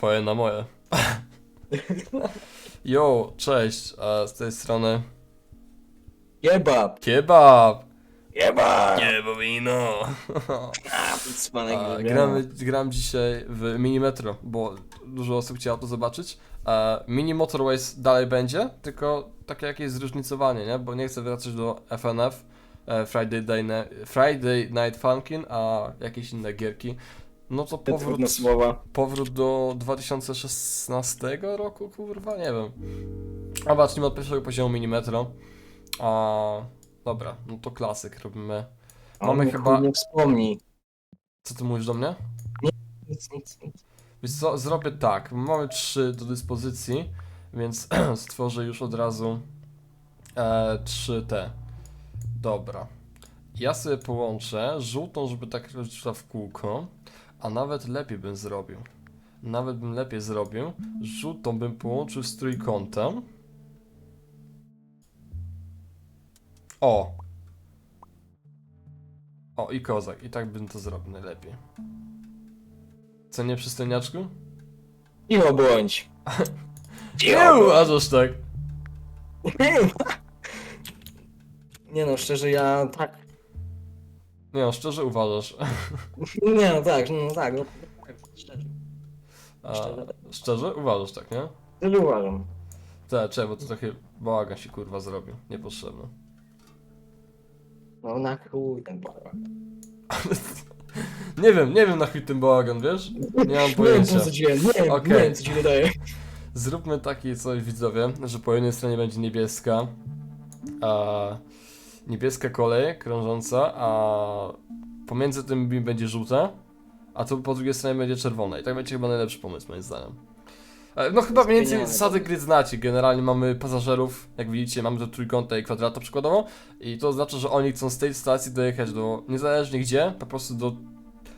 Twoje na moje. Yo, cześć, a z tej strony Kebab! Kebab! Kebab! Kebabino! A, cwanek A, wygrał. gramy, gram dzisiaj w Mini Metro, bo dużo osób chciało to zobaczyć. A Mini Motorways dalej będzie, tylko takie jakieś zróżnicowanie, nie? Bo nie chcę wracać do FNF, e, Friday, Day Ni- Friday Night Funkin', a jakieś inne gierki. No to Te powrót, trudne słowa. powrót do 2016 roku, kurwa, nie wiem. A zacznijmy od pierwszego poziomu Mini Metro. A, dobra, no to klasyk robimy. Mamy On chyba- Nie wspomni. Co ty mówisz do mnie? Nic, nic, nic. Więc co, zrobię tak. Mamy trzy do dyspozycji, więc stworzę już od razu e, trzy te. Dobra. Ja sobie połączę żółtą, żeby tak szła w kółko, a nawet lepiej bym zrobił. Nawet bym lepiej zrobił. Żółtą bym połączył z trójkątem. O! O, i kozak. I tak bym to zrobił najlepiej. Co nie przystojniaczku? Cicho bądź. Nie uważasz tak. Nie no, szczerze ja tak. Nie no, szczerze uważasz. Nie no tak, no tak, no tak, szczerze. A, Szczerze. szczerze? Uważasz tak, nie? Szczerze uważam. Tak, czemu, bo to trochę bałagan się kurwa zrobił. Niepotrzebny. No na chuj ten barak. Nie wiem, nie wiem na chuj ten bałagan, wiesz? Nie mam Nie wiem pojęcia. po co ci wiem, nie wiem, Okej. nie wiem co ci wydaje. Zróbmy taki coś widzowie, że po jednej stronie będzie niebieska, a niebieska kolej krążąca, a pomiędzy tym będzie żółta, a tu po drugiej stronie będzie czerwone. I tak będzie chyba najlepszy pomysł moim zdaniem. E, No chyba mniej więcej zasady gry znacie. Generalnie mamy pasażerów, jak widzicie, mamy do trójkąta i kwadrata przykładowo i to oznacza, że oni chcą z tej stacji dojechać do, niezależnie gdzie, po prostu do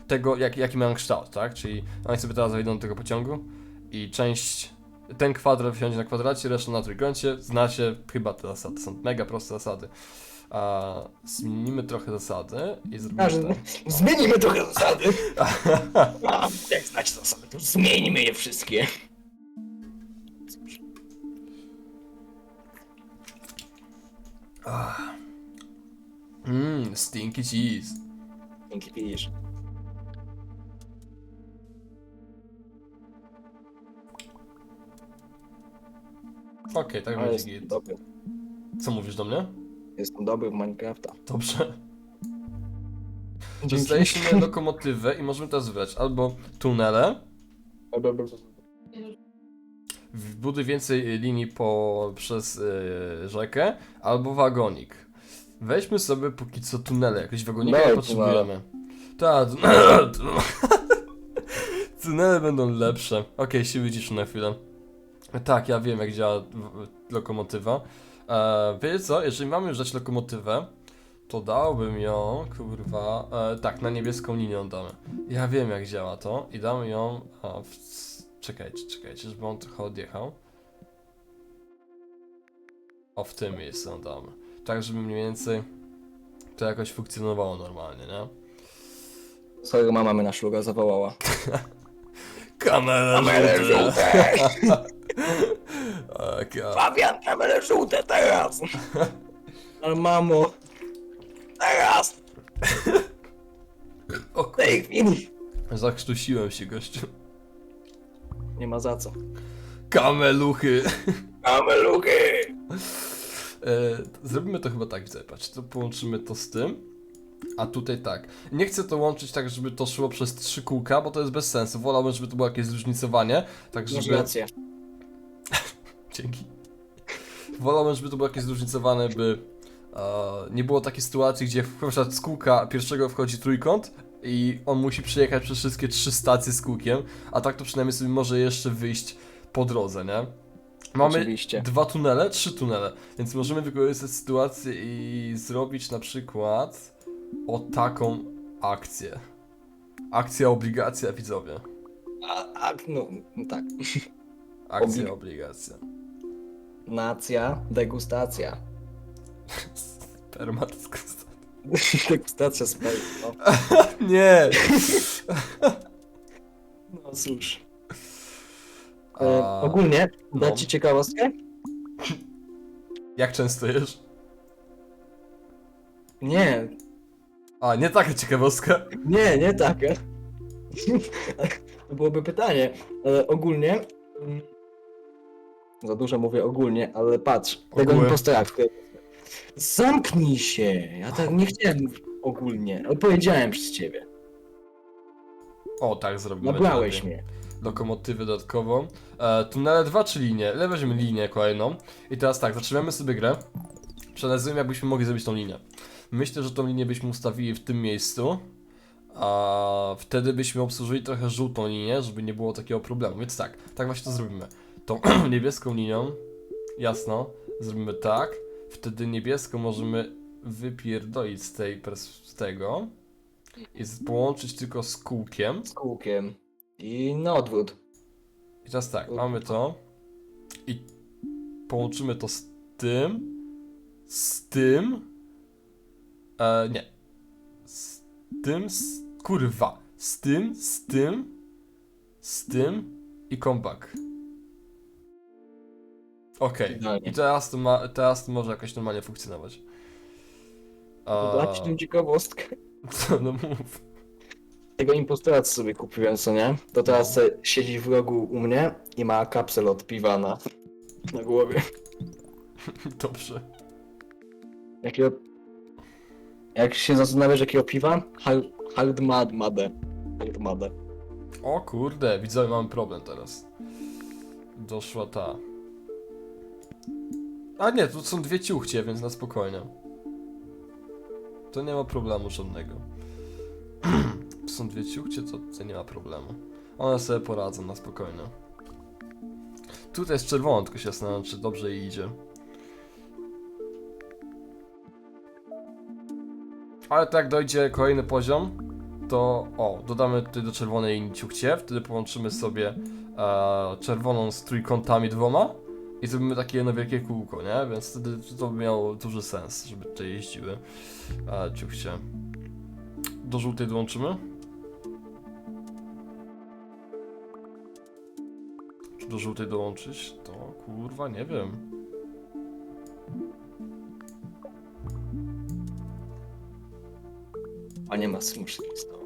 tego, jak, jaki mają kształt, tak? Czyli oni sobie teraz wejdą do tego pociągu i część ten kwadrat wsiądzie na kwadracie, reszta na trójkącie. Znacie chyba te zasady, są mega proste zasady. A, zmienimy trochę zasady i zrobimy tak. zmienimy trochę zasady. A, jak znać zasady, to zmieńmy je wszystkie. Mmm, stinky cheese. Dzięki widzisz. Okej, tak Ale będzie git. dobry. Co mówisz do mnie? Jestem dobry w Minecrafta. Dobrze. Dostaliśmy lokomotywę i możemy teraz wybrać albo tunele, wbuduj więcej linii po, przez y, rzekę, albo wagonik. Weźmy sobie póki co tunele, jakieś wagoniki potrzebujemy. Tak, tunele będą lepsze. Okej, się wyciszył na chwilę. Tak, ja wiem jak działa w- w- lokomotywa. E, wiecie co, jeżeli mamy już dać lokomotywę, to dałbym ją, kurwa, e, tak, na niebieską linię damy. Ja wiem jak działa to i damy ją, a, w, czekajcie, czekajcie, żeby on trochę odjechał. O, w tym miejscu ją damy. Tak, żeby mniej więcej to jakoś funkcjonowało normalnie, nie? Sorry, mama mnie na szluga zawołała. Kamera Kamerę żółte! Tak, ja. Fabian, kamerę żółte teraz! Ale mamo, teraz, O w kur... tej chwili. Zakrztusiłem się, gościu. Nie ma za co. Kameluchy. Kameluchy! E, zrobimy to chyba tak, widzę, patrz, to połączymy to z tym, a tutaj tak. Nie chcę to łączyć tak, żeby to szło przez trzy kółka, bo to jest bez sensu. Wolałbym, żeby to było jakieś zróżnicowanie, tak Masz żeby... rację. Dzięki. Wolałbym, żeby to było jakieś zróżnicowane, by e, nie było takiej sytuacji, gdzie na przykład z kółka pierwszego wchodzi trójkąt i on musi przejechać przez wszystkie trzy stacje z kółkiem, a tak to przynajmniej sobie może jeszcze wyjść po drodze, nie? Mamy Oczywiście. dwa tunele, trzy tunele, więc możemy wykorzystać sytuację i zrobić na przykład o taką akcję. Akcja, obligacja, widzowie. A, a, no, tak. Akcja, Oblig- obligacja. Nacja, degustacja. Permatska. degustacja spray. No, Nie! no cóż. E, A, ogólnie, no. dać ci ciekawostkę? Jak często jesz? Nie, A, nie taka ciekawostka. nie, nie takie. to byłoby pytanie. Ale ogólnie... mm, Za dużo mówię ogólnie, ale patrz, tego Ogółem. impostora, który... Zamknij się! Ja tak nie chciałem mówić ogólnie, ale powiedziałem przez ciebie. O, tak zrobimy. Nabrałeś mnie. Lokomotywę dodatkową. E, tunele 2 czy linię? Ale weźmiemy linię kolejną. I teraz tak, zaczynamy sobie grę. Przeanalizujemy, jakbyśmy mogli zrobić tą linię. Myślę, że tą linię byśmy ustawili w tym miejscu. A wtedy byśmy obsłużyli trochę żółtą linię, żeby nie było takiego problemu. Więc tak, tak właśnie to zrobimy. Tą niebieską linią, jasno, zrobimy tak. Wtedy niebieską możemy wypierdolić z tej z tego i połączyć tylko z kółkiem. Z kółkiem. I na odwrót. I teraz tak, mamy to i połączymy to z tym, z tym, e, nie, z tym, z, kurwa, z tym, z tym, z tym i comeback. Okej, Idealnie. i teraz to, ma, teraz to może jakoś normalnie funkcjonować. A, Dać ci ciekawostkę. co, no mów. Tego impostora co sobie kupiłem, co nie? To teraz No. se siedzi w rogu u mnie i ma kapsel od piwa na, na głowie. Dobrze. Jakiego... Jak się zastanawiasz jakiego piwa? Hard, hard mad, madę. Hard madę. O kurde, widzowie, mamy problem teraz. Doszła ta. A nie, tu są dwie ciuchcie, więc na spokojnie. To nie ma problemu żadnego. są dwie ciuchcie, to, to nie ma problemu. One sobie poradzą na spokojnie. Tutaj jest czerwono, tylko się zastanawiam, czy dobrze jej idzie. Ale tak dojdzie kolejny poziom, to o, dodamy tutaj do czerwonej ciuchcie, wtedy połączymy sobie e, czerwoną z trójkątami dwoma i zrobimy takie jedno wielkie kółko, nie? Więc wtedy to by miało duży sens, żeby tutaj jeździły e, ciuchcie. Do żółtej dołączymy? Czy do żółtej dołączyć? To kurwa, nie wiem. A nie ma smuszki z.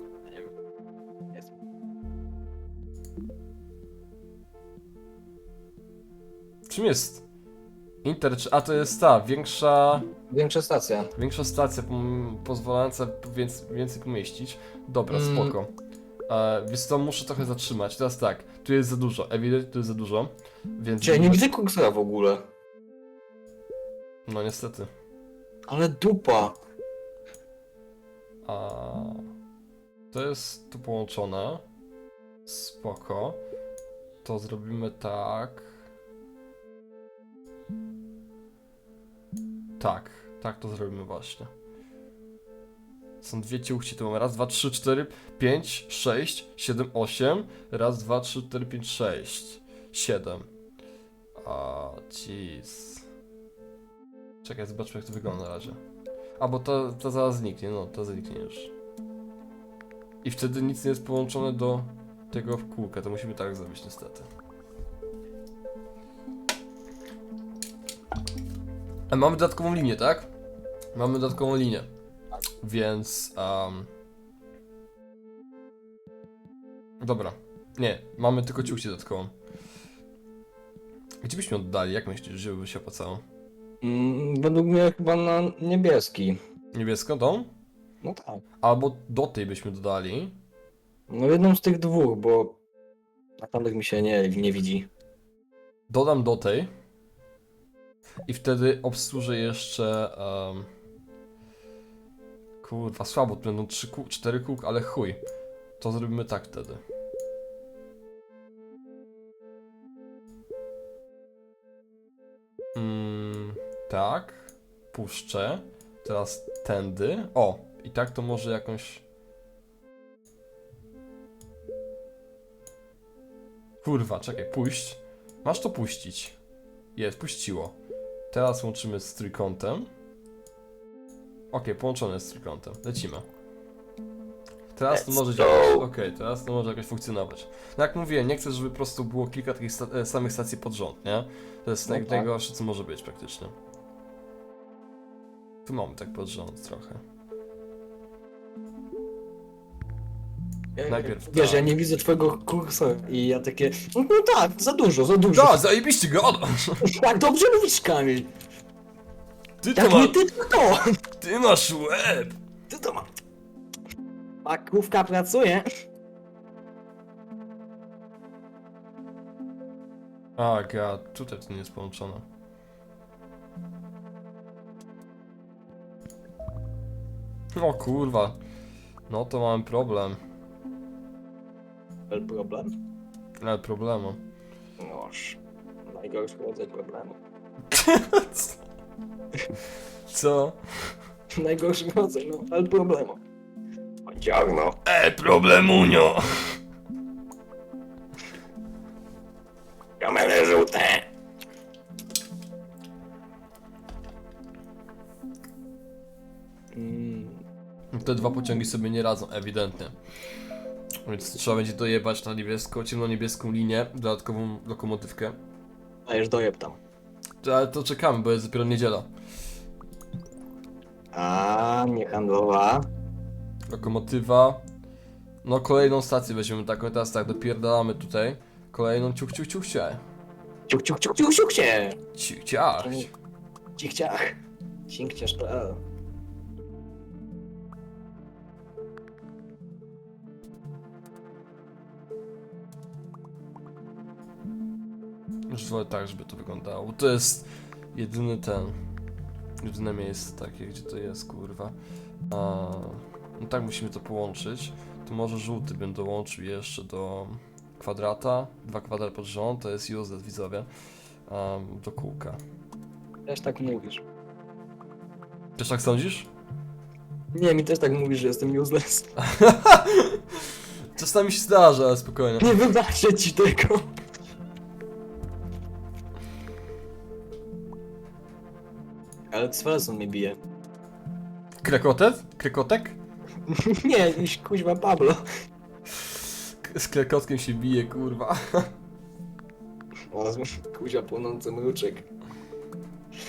Czym jest Inter, a to jest ta, większa... Większa stacja. Większa stacja pom- pozwalająca więc, więcej pomieścić. Dobra, Mm. spoko. E, więc to muszę trochę zatrzymać. Teraz tak, tu jest za dużo, ewidentnie tu jest za dużo, więc... Nie widzę kursora w ogóle. No niestety. Ale dupa. A... To jest tu połączone. Spoko. To zrobimy tak. Tak, tak to zrobimy właśnie. Są dwie ciuchci, tu mamy raz, dwa, trzy, cztery, pięć, sześć, siedem, osiem. Raz, dwa, trzy, cztery, pięć, sześć. Siedem. A, jeez. Czekaj, zobaczmy jak to wygląda na razie. A, bo to, to zaraz zniknie, no, to zniknie już. I wtedy nic nie jest połączone do tego w kółkę, to musimy tak zrobić niestety. A mamy dodatkową linię, tak? Mamy dodatkową linię. Więc, um... Dobra. Nie, mamy tylko ciuchcie dodatkową. Gdzie byśmy oddali? Jak myślisz, żeby się opłacało? Mm, według mnie chyba na niebieski. Niebieską tą? No tak. Albo do tej byśmy dodali. No jedną z tych dwóch, bo na tamtych mi się nie, nie widzi. Dodam do tej. I wtedy obsłużę jeszcze. Um, kurwa, słabo, tu będą trzy kół, cztery kółka, ale chuj. To zrobimy tak wtedy. Mm, tak. Puszczę. Teraz tędy. O, i tak to może jakąś. Kurwa, czekaj, puść. Masz to puścić. Jest, puściło. Teraz łączymy z trójkątem. Ok, połączone z trójkątem. Lecimy. Teraz to może działać. Okej, teraz to może jakoś funkcjonować. No jak mówiłem, nie chcę, żeby po prostu było kilka takich sta e, samych stacji pod rząd, nie? To jest No naj tak. najgorsze, co może być praktycznie. Tu mamy tak pod rząd trochę. Najpierw Wiesz, tak. ja nie widzę twojego kursa i ja takie, no, no tak, za dużo, za dużo. Da, zajebiście gada! Tak dobrze mówisz, Kamil. Ty to, Jak ma, nie ty, to kto? ty masz łeb! Ty to ma. Makówka pracuje. A, gad, tutaj to nie jest połączone. O kurwa. No to mamy problem. Ale problem? Ale problemu. Noż. Najgorszy rodzaj problemu. Co? Najgorszy rodzaj, no, ale problemu. Buongiorno. E, problemunio! Kamery żółte. Mm, Te dwa pociągi sobie nie radzą, ewidentnie. Więc trzeba będzie dojebać na niebieską, ciemno-niebieską linię, dodatkową lokomotywkę. dajesz dojeb tam. To- Ale to czekamy, bo jest dopiero niedziela. A, niehandlowa. Lokomotywa. No kolejną stację weźmiemy taką, teraz tak, dopierdalamy tutaj. Kolejną ciuch, ciuch, ciuch, ciach. Ciuk, ciuk, ciuk, ciuk, ciuk się. Ciuch, ciach. Cichciach. Cinkciarz.pl Już wolę tak, żeby to wyglądało. To jest jedyny ten. Jedyne miejsce takie, gdzie to jest, kurwa. A, no tak musimy to połączyć. To może żółty bym dołączył jeszcze do kwadrata. Dwa kwadraty pod rząd, to jest useless widzowie. Um, do kółka. Też tak mówisz. Też tak sądzisz? Nie, mi też tak mówisz, że jestem useless. Czasami się zdarza, ale spokojnie. Nie wybaczę ci tego. Ale Svensson mnie bije. Krekotet? Krekotek? Nie, iś kuźwa Pablo. K- Z krekotkiem się bije, kurwa. O, kuzia płonący mruczek.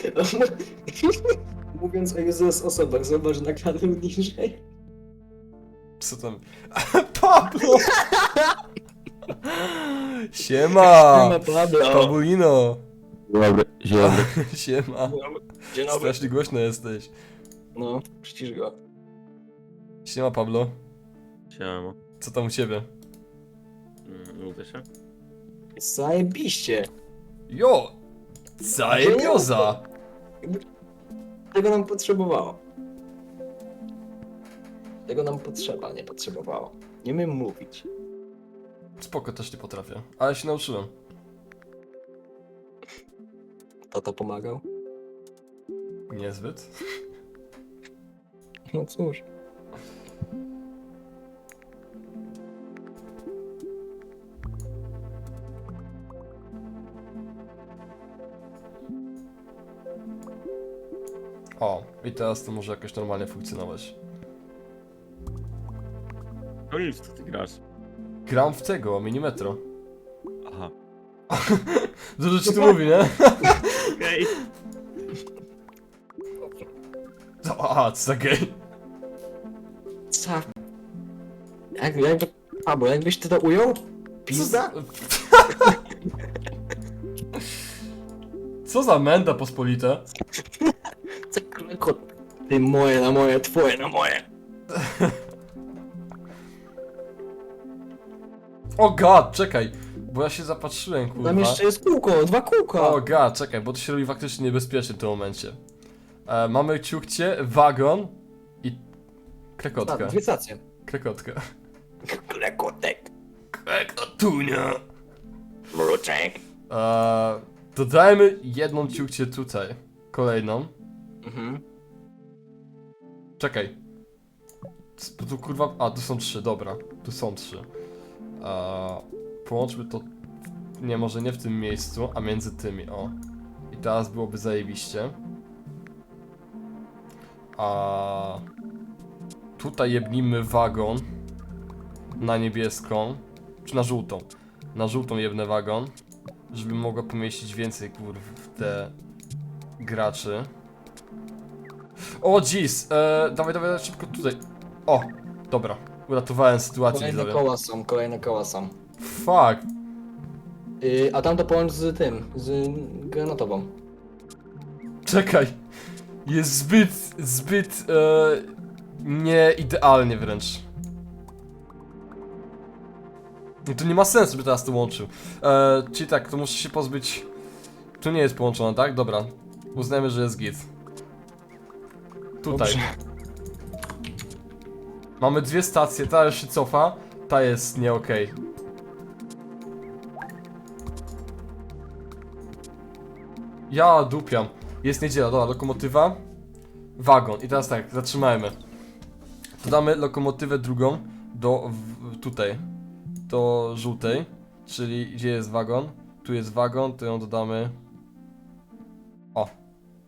Mówiąc o Jezus osobach, zobacz na kanał niżej. Co tam? Pablo! Siema! Nie ma Pablo. Pabulino! Dobry, dzień dobry. Siema. Dzień dobry. Strasznie głośno jesteś. No, przycisz go. Siema Pablo. Siema. Co tam u ciebie? Mm, Mówię się? Zajebiście. Jo! Zajebioza! Tego nam potrzebowało. Tego nam potrzeba, nie potrzebowało. Nie umiem mówić. Spoko, też nie potrafię. Ale się nauczyłem. Tato pomagał? Niezbyt. No cóż. O, i teraz to może jakoś normalnie funkcjonować. No nic, co ty grasz. Gram w tego, minimetro. Aha. Dużo ci tu mówi, nie? Okej. Aha, co za gej. Co? Jak, jak, Pablo, jakbyś ty to ujął? Pizda? Co za menda pospolite? Co kreko? Ty moje na moje, twoje na moje. O god, czekaj, bo ja się zapatrzyłem, kurwa. Tam jeszcze jest kółko, dwa kółka. O god, czekaj, bo to się robi faktycznie niebezpiecznie w tym momencie. E, mamy ciukcie, wagon i A, krekotkę. dwie stacje. Krekotkę. Klekotek. Krekotunia. Mruczek. E, dodajmy jedną ciukcie tutaj. Kolejną. Mhm. Czekaj. C- Bo tu kurwa. A, tu są trzy, dobra. Tu są trzy. E, połączmy to. Nie, może nie w tym miejscu, a między tymi, o. I teraz byłoby zajebiście. A tutaj jebnimy wagon. na niebieską, czy na żółtą. Na żółtą jebnę wagon, żeby mogła pomieścić więcej kurw w te graczy. O jeez, e, dawaj, dawaj szybko tutaj. O, dobra, uratowałem sytuację Kolejne widzowie. koła są, kolejne koła są. Fuck, Yy, a tam to połącz z tym, z granatową. czekaj. Jest zbyt, zbyt, e, nie idealnie wręcz. I to nie ma sensu, by teraz to łączył. E, czyli tak, to muszę się pozbyć... Tu nie jest połączone, tak? Dobra. Uznajmy, że jest git. Tutaj. Dobrze. Mamy dwie stacje, ta już się cofa, ta jest nie okej. Ja dupiam. Jest niedziela, dobra, lokomotywa, wagon. I teraz tak, zatrzymajmy. Dodamy lokomotywę drugą do w, tutaj, do żółtej, czyli gdzie jest wagon? Tu jest wagon, to ją dodamy. O,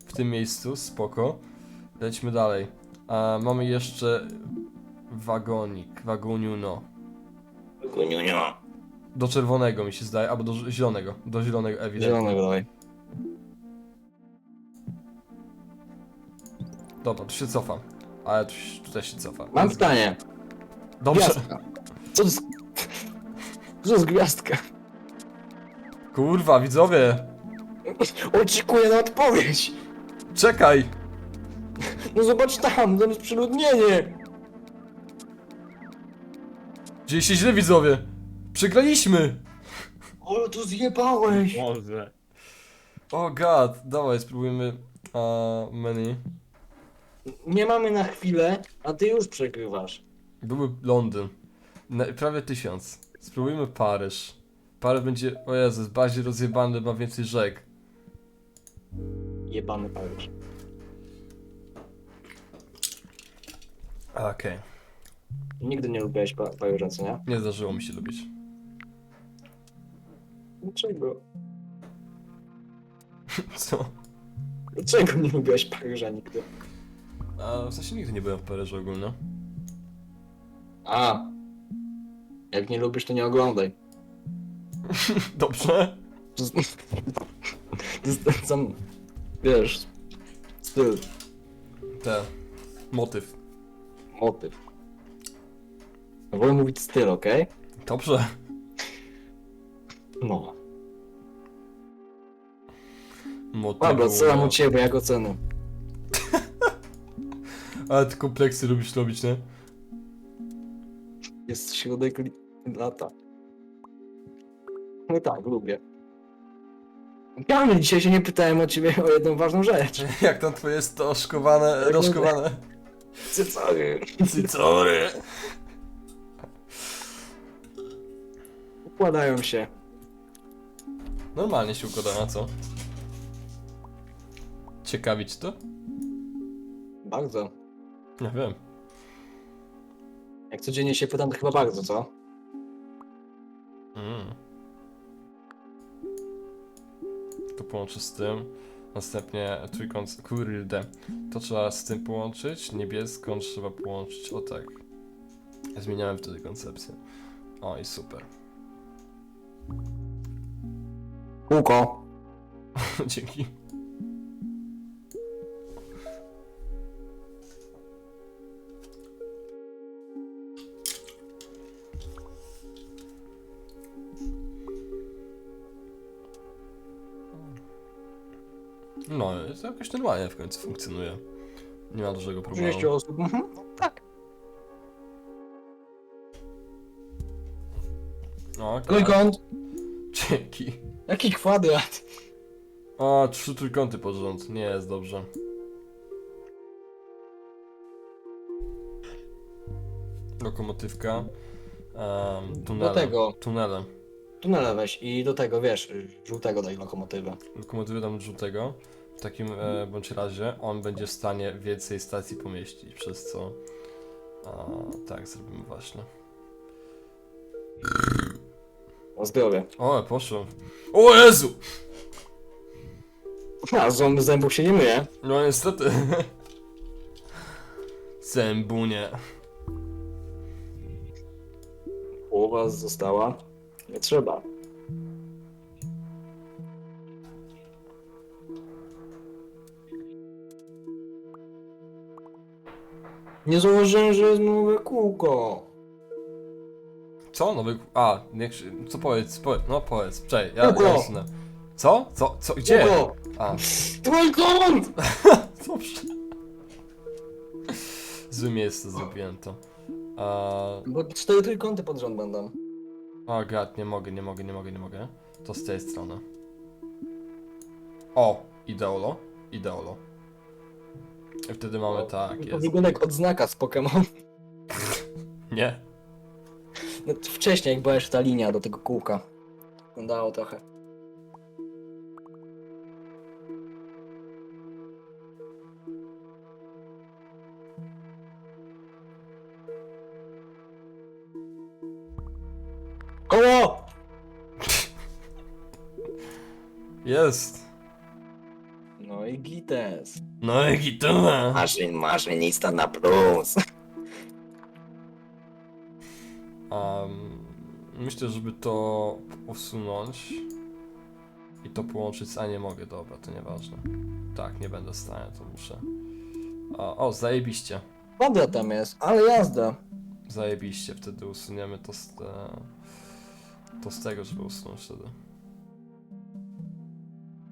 w tym miejscu, spoko. Lećmy dalej. A, mamy jeszcze wagonik, wagoniuno. Guniunio. Do czerwonego mi się zdaje, albo do zielonego. Do zielonego ewidentnie. Zielonego dawaj. Dobra, tu się cofam. Ale tu, się- tutaj się cofa. Mam pytanie. Dobrze. Gwiazdka. Co to jest... Co to jest gwiazdka? Kurwa, widzowie! Oczekuję na odpowiedź! Czekaj! No zobacz tam, tam jest przeludnienie! Dzieje się źle, widzowie! Przegraliśmy! Ale tu zjebałeś! Może. O god, dawaj, spróbujmy uh, menu. Nie mamy na chwilę, a ty już przegrywasz. Byłby Londyn. Na, prawie tysiąc. Spróbujmy Paryż. Paryż będzie, o Jezus, bardziej rozjebany, ma więcej rzek. Jebany Paryż. Okej. Nigdy nie lubiłeś pa Paryża, co nie? Nie zdarzyło mi się lubić. Dlaczego? Co? Dlaczego nie lubiłeś Paryża nigdy? A w sensie nigdy nie byłem w Paryżu ogólnie. A. Jak nie lubisz, to nie oglądaj. Dobrze? To jest, to jest ten sam, wiesz, styl, Te. Motyw. motyw. Wolę mówić styl, okej? Dobrze. No. Motyw. Dobra, co mam u ciebie, jak oceny? Ale ty kompleksy lubisz robić, nie? Jest środek li- lata. No tak, lubię. Kamil, dzisiaj się nie pytałem o ciebie o jedną ważną rzecz. Jak tam twoje stożkowane, rożkowane Cycory. cycory? Układają się. Normalnie się układa, na co? Ciekawić to? Bardzo. Nie wiem. Jak codziennie się pytam, to chyba bardzo, co? Mm. To połączę z tym. Następnie trójkąt, kurde. To trzeba z tym połączyć. Niebieską trzeba połączyć, o tak. Zmieniałem wtedy koncepcję. O i super. Kółko. Dzięki. No, to jakoś normalnie w końcu funkcjonuje. Nie ma dużego 30 problemu. osób. Mhm. Tak. No, okej. Trójkąt. Dzięki. Jaki kwadrat? O, trzy trójkąty pod rząd. Nie jest dobrze. Lokomotywka. Um, tunele. Do tego. Tunele. Tunele weź i do tego, wiesz, żółtego daj lokomotywę. Lokomotywy dam żółtego. W takim e, bądź razie on będzie w stanie więcej stacji pomieścić, przez co... A, tak, zrobimy właśnie. O zdrowie. O, poszło. O Jezu! A ząb zębów się nie myje. No niestety. Zębunie. połowa została. Nie trzeba. Nie zauważyłem, że jest nowe kółko. Co? Nowy... A, niech się... Co powiedz, powiedz, no powiedz, czekaj, ja, Kółko! ja usunę. Co? Co? Co? Gdzie? Kółko! A, Trójkąt! dobrze. Złe miejsce zrobiłem to. A, Bo cztery trójkąty pod rząd będą. O gad, nie mogę, nie mogę, nie mogę, nie mogę. To z tej strony. O, ideolo, ideolo. I wtedy mamy tak, To jest. wygląda jak odznaka z Pokémon. Nie? No, to wcześniej, jak była jeszcze ta linia do tego kółka. Wyglądało trochę. Jest. No i gites. No i gituma. Maszyn, maszynista na plus. Um, myślę, żeby to usunąć i to połączyć z... A nie mogę, dobra, to nieważne. Tak, nie będę w stanie, to muszę. A, o, zajebiście. Woda tam jest, ale jazda. Zajebiście, wtedy usuniemy to z, te, to z tego, żeby usunąć wtedy.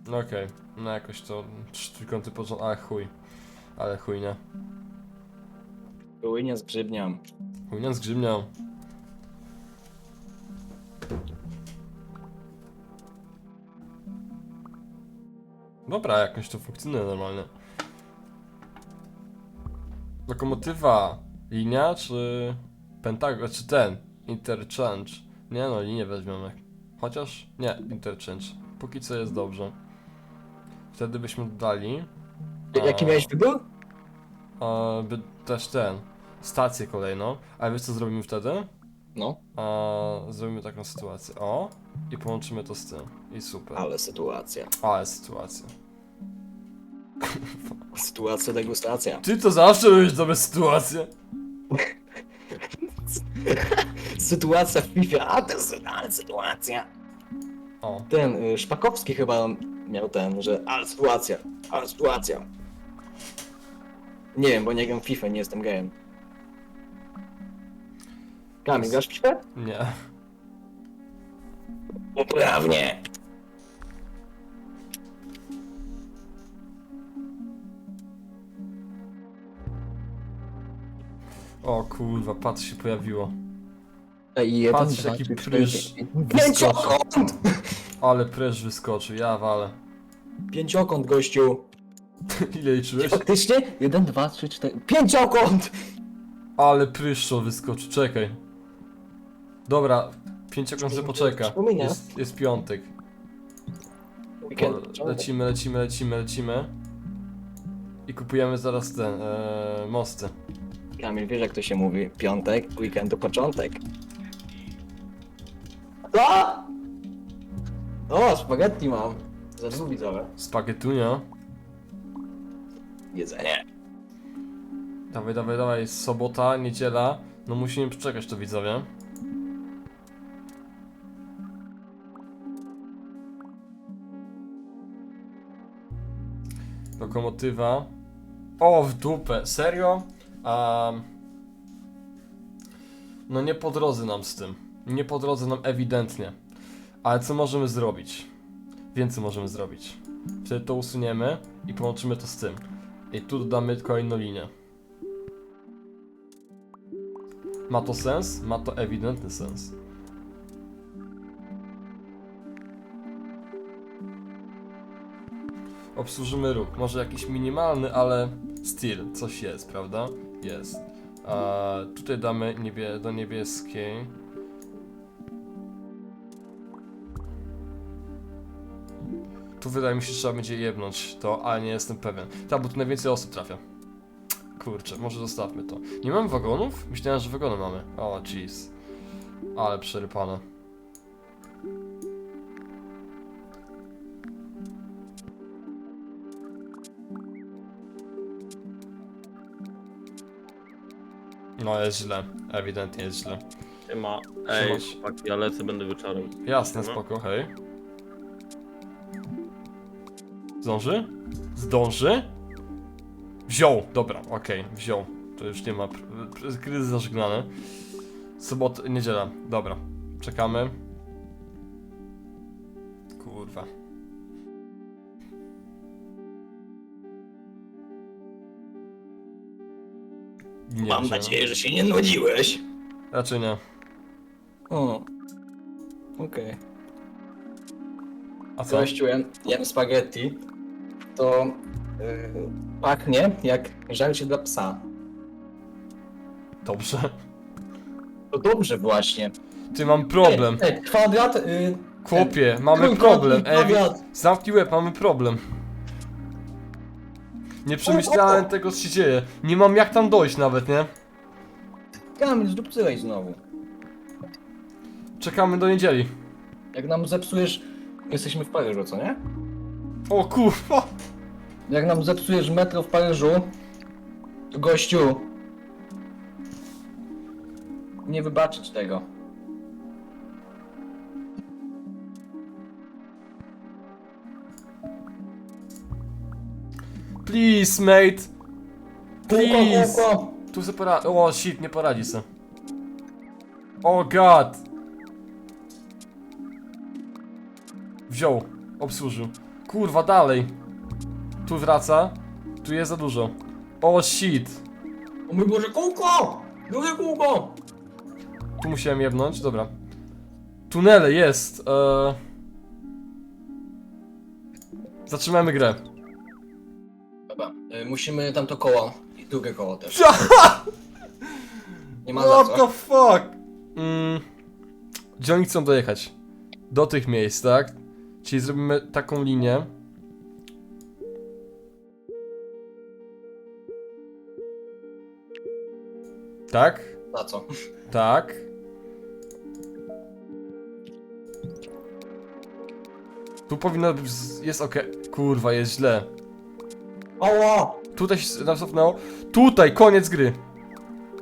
No okej, no jakoś to trójkąty porząd... Ale chuj. Ale chuj nie. Były nie zgrzybniam. Chuj nie z grzybnią. Dobra, jakoś to funkcjonuje normalnie. Lokomotywa, linia czy pentagon, czy ten, interchange. Nie no, linię weźmiemy. Chociaż, nie, interchange. Póki co jest dobrze. Wtedy byśmy dodali, Jaki A. miałeś wybór? e, by też ten, stację kolejną. A wiesz co zrobimy wtedy? No, A, zrobimy taką sytuację. O! I połączymy to z tym. I super. ale sytuacja. Ale sytuacja. Sytuacja, degustacja. Ty to zawsze robisz dobre sytuacje. Sytuacja w FIFA, a to jest ale sytuacja. O. Ten, y, Szpakowski chyba miał ten, że ale sytuacja, ale sytuacja. Nie wiem, bo nie gram w FIFA, nie jestem gejem. Kamil, grasz w FIFA? Nie. Poprawnie. O kurwa, patrz się pojawiło. Ej, jeden, Patrz, dwa, jaki trzy, cztery, pięć. Pięciokąt! Ale presz wyskoczył, ja walę. Pięciokąt, gościu. Ile liczyłeś? Faktycznie? Jeden, dwa, trzy, cztery. Pięciokąt! Ale pryszczo wyskoczył, czekaj. Dobra, pięciokąt sobie poczeka. Przypomina. Jest, jest piątek. Weekend. Lecimy, lecimy, lecimy, lecimy. I kupujemy zaraz ten, e, mosty. Kamil, wiesz jak to się mówi? Piątek, weekendu początek. Co? O, spaghetti mam. Za dwóch widzowe. Spaghetunia. Jedzenie. Dawaj, dawaj, dawaj, jest sobota, niedziela. No musimy przeczekać to widzowie. Lokomotywa. O, w dupę, serio? Um, no nie po drodze nam z tym. Nie po drodze nam ewidentnie. Ale co możemy zrobić? Więcej możemy zrobić. Wtedy to usuniemy i połączymy to z tym. I tu dodamy kolejną linię. Ma to sens? Ma to ewidentny sens. Obsłużymy ruch. Może jakiś minimalny, ale still, coś jest, prawda? Jest. A tutaj damy niebie do niebieskiej. Tu wydaje mi się, że trzeba będzie jebnąć to, ale nie jestem pewien. Tak, bo tu najwięcej osób trafia. Kurczę, może zostawmy to. Nie mamy wagonów? Myślałem, że wagony mamy. O, jeez. Ale przerypane. No jest źle. Ewidentnie jest źle. Siema. Ej, Siemasz. chłopaki, ja lecę, będę wieczorem. Jasne, Siema. spoko, hej. Zdąży? Zdąży? Wziął, dobra, okej, wziął. To już nie ma, kryzys zażegnany. Sobot, niedziela, dobra. Czekamy. Kurwa. Nie Mam wziął. nadzieję, że się nie nudziłeś. Raczej nie. O. Okej. A co? Gościu, jem, jem spaghetti, to yy, pachnie jak żarcie dla psa. Dobrze. To dobrze właśnie. Ty, mam problem. Ej, ej, kwadrat, yy, Chłopie, mamy trójkąt problem. Ej, kwadrat. zamknij łeb, mamy problem. Nie przemyślałem tego, co się dzieje. Nie mam jak tam dojść nawet, nie? Kamil, zdupcyłeś znowu. Czekamy do niedzieli. Jak nam zepsujesz... Jesteśmy w Paryżu, co nie? O kurwa! Jak nam zepsujesz metro w Paryżu, to gościu... Nie wybaczyć tego. Please, mate! Please! Kółko, kółko. Tu se poradzi. O shit, nie poradzi se. O god! Wziął, obsłużył. Kurwa, dalej. Tu wraca. Tu jest za dużo. O shit! O mój Boże, kółko! Drugie kółko! Tu musiałem jebnąć, dobra. Tunele, jest. Eee... Zatrzymamy grę. Dobra, y, musimy tamto koło i drugie koło też. Nie ma za What co. the fuck? Mm. Gdzie oni chcą dojechać? Do tych miejsc, tak? Czyli zrobimy taką linię. Tak? Za co? Tak. Tu powinno być. Jest ok. Kurwa, jest źle. Oło! Tutaj się nam cofnęło. Tutaj, koniec gry.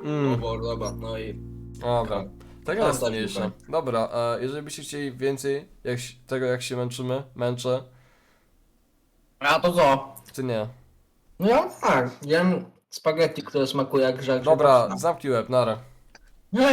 Mm. Boże, dobra, no i... Dobra. Tego jest dali mniejsze. dupę. Dobra, e, jeżeli byście chcieli więcej jak, się- tego, jak się męczymy, męczę, A to co? czy nie? No ja tak, jem spaghetti, które smakuje jak żarcie Dobra, zamknij łeb, nara. Nie,